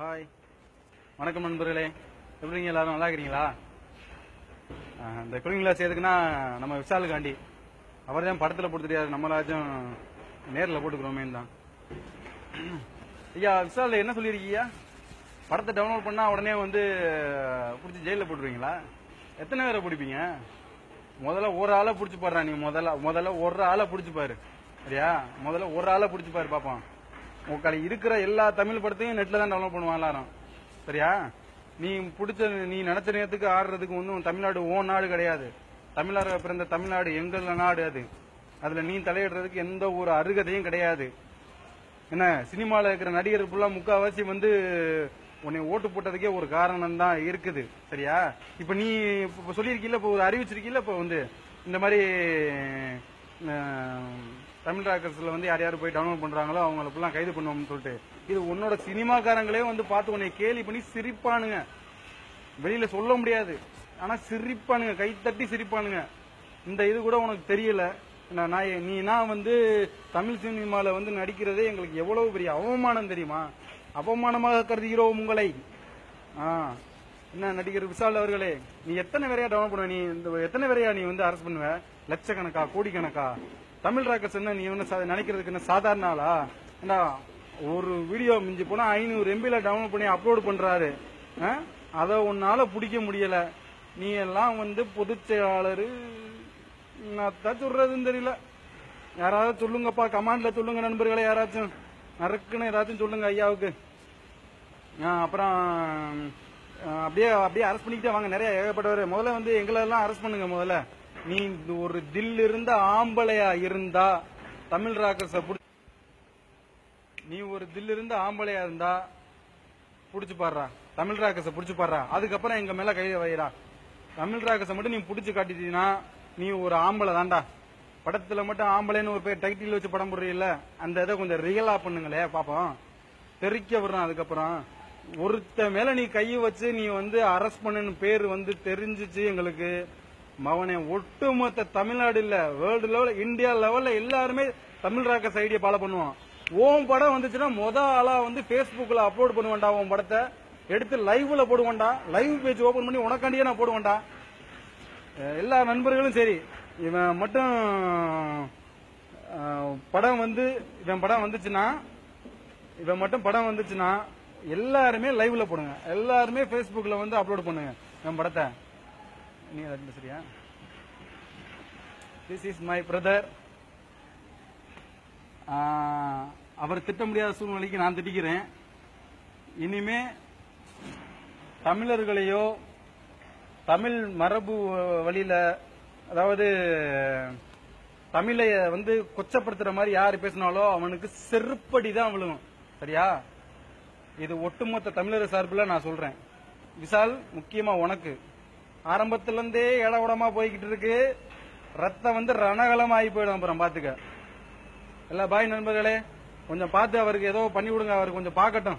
Hi. வணக்கம் நண்பர்களே. எப்படி எல்லாரும்? நல்லா இருக்கிறீங்களா? இந்த குக்கிங் கிளாஸ் எதுக்குன்னா நம்ம விஷாலுக்காண்டி அவர் தான் படத்தில் போட்டு நம்மளாச்சும் நேரில் போட்டுக்கிறோமே தான். ஐயா விஷால் என்ன சொல்லியிருக்கீங்க? படத்தை டவுன்லோட் பண்ணால் உடனே வந்து பிடிச்சி ஜெயிலில் போட்டுருவீங்களா? எத்தனை பேரை பிடிப்பீங்க? முதல்ல ஒரு ஆளை பிடிச்சி பாடுறா நீ. முதல்ல முதல்ல ஒரு ஆளை பிடிச்சி பாரு. சரியா? முதல்ல ஒரு ஆளை பிடிச்சி பாரு பாப்போம். உங்களுக்கு இருக்கிற எல்லா தமிழ் படத்தையும் நெட்ல தான் டவுன்லோட் பண்ணுவான் எல்லாரும். சரியா? நீ பிடிச்ச நீ நினைச்ச நேரத்துக்கு ஆடுறதுக்கு ஒன்றும் தமிழ்நாடு ஓ நாடு கிடையாது. தமிழர் பிறந்த தமிழ்நாடு எங்கள் நாடு அது. அதுல நீ தலையிடுறதுக்கு எந்த ஒரு அருகதையும் கிடையாது. என்ன சினிமாவில் இருக்கிற நடிகர் ஃபுல்லா முக்காவாசி வந்து உன்னை ஓட்டு போட்டதுக்கே ஒரு காரணம் தான் இருக்குது. சரியா? இப்போ நீ இப்போ சொல்லியிருக்கீல்ல இப்போ ஒரு அறிவிச்சிருக்கீல்ல இப்போ வந்து இந்த மாதிரி தமிழ் ராக்கர்ஸ்ல வந்து யார் யார் போய் டவுன்லோட் பண்றாங்களோ அவங்கள கைது பண்ணுவோம்னு சொல்லிட்டு. இது உன்னோட சினிமாக்காரங்களே வந்து பார்த்து உன்னை கேலி பண்ணி சிரிப்பானுங்க. வெளியில சொல்ல முடியாது. ஆனா சிரிப்பானுங்க கைத்தட்டி சிரிப்பானுங்க. இந்த இது கூட உனக்கு தெரியல. நான் நான் நீ நான் வந்து தமிழ் சினிமாவில் வந்து நடிக்கிறதே எங்களுக்கு எவ்வளவு பெரிய அவமானம் தெரியுமா? அவமானமாக கருதுகிறோம் உங்களை? ஆ என்ன நடிகர் விஷால் அவர்களே நீ எத்தனை பேரையா டவுன் பண்ணுவ? நீ இந்த எத்தனை பேரையா நீ வந்து அரசு பண்ணுவ? லட்சக்கணக்கா கோடிக்கணக்கா? தமிழ் ராக்கர்ஸ் என்ன நீ வந்து நினைக்கிறதுக்கு என்ன சாதாரண ஆளா? ஏன்னா ஒரு வீடியோ மிஞ்சி போனா ஐநூறு எம்பியில் டவுன்லோட் பண்ணி அப்லோட் பண்றாரு. ஆ? உன்னால பிடிக்க முடியல. நீ எல்லாம் வந்து பொதுச் செயலாளர். நான் சொல்றதுன்னு தெரியல. யாராவது சொல்லுங்கப்பா கமாண்ட்ல சொல்லுங்க நண்பர்களே யாராச்சும். நறுக்குன்னு ஏதாச்சும் சொல்லுங்க ஐயாவுக்கு. அப்புறம் அப்படியே அப்படியே அரெஸ்ட் பண்ணிக்கிட்டே வாங்க. நிறைய ஏகப்பட்டவர். முதல்ல வந்து எங்களை எல்லாம் அரெஸ்ட் பண்ணுங்க முதல்ல. நீ ஒரு தில் இருந்த ஆம்பளையா இருந்தா தமிழ் ராக்கர்ஸ புடி நீ ஒரு தில் இருந்த ஆம்பளையா இருந்தா புடிச்சு பாடுறா. தமிழ் ராக்கர்ஸ புடிச்சு பாடுறா. அதுக்கப்புறம் எங்க மேல கையை வைடா தமிழ் ராக்கர்ஸ மட்டும் நீ புடிச்சு காட்டிட்டீங்கன்னா நீ ஒரு ஆம்பளை தான்டா. படத்துல மட்டும் ஆம்பளைன்னு ஒரு பேர் டைட்டில் வச்சு படம் போடுறீல்ல அந்த இதை கொஞ்சம் ரியலா பண்ணுங்களே பாப்போம். தெரிக்க விடுறான் அதுக்கப்புறம். ஒருத்த மேல நீ கையை வச்சு நீ வந்து அரெஸ்ட் பண்ணுன்னு பேர் வந்து தெரிஞ்சிச்சு எங்களுக்கு. மவனே ஒட்டுமொத்த தமிழ்நாடு இல்ல வேர்ல்டு லெவல்ல இந்தியா லெவல்ல எல்லாருமே தமிழ் ராக்கஸ் சைடியை ஃபாலோ பண்ணுவோம் உன் படம் வந்துச்சுன்னா மொத ஆளா வந்து பேஸ்புக்ல அப்லோட் பண்ணுவேன்டா உன் படத்தை. எடுத்து லைவ்ல போடுவேன்டா. லைவ் பேஜ் ஓபன் பண்ணி உனக்காண்டியே நான் போடுவேன்டா. எல்லா நண்பர்களும் சரி இவன் மட்டும் படம் வந்து இவன் படம் வந்துச்சுன்னா இவன் மட்டும் படம் வந்துச்சுன்னா எல்லாருமே லைவ்ல போடுங்க. எல்லாருமே Facebookல வந்து அப்லோட் பண்ணுங்க என் படத்தை. நீ அது சரியா? திஸ் இஸ் மை பிரதர் அவர் திட்ட முடியாத சூழ்நிலைக்கு நான் திட்டிக்கிறேன். இனிமே தமிழர்களையோ தமிழ் மரபு வழியில அதாவது தமிழைய வந்து கொச்சப்படுத்துற மாதிரி யார் பேசினாலோ அவனுக்கு செருப்படி தான் விழுகும் சரியா? இது ஒட்டுமொத்த தமிழர் சார்பில் நான் சொல்றேன். விஷால் முக்கியமா உனக்கு. ஆரம்பத்திலிருந்தே இடவுடமா போய்கிட்டு இருக்கு ரத்தம் வந்து ரணகலம் ஆகி போயிடும் அப்புறம் பாத்துக்க. எல்லா பாய் நண்பர்களே கொஞ்சம் பார்த்து அவருக்கு ஏதோ பண்ணி விடுங்க அவர் கொஞ்சம் பார்க்கட்டும்.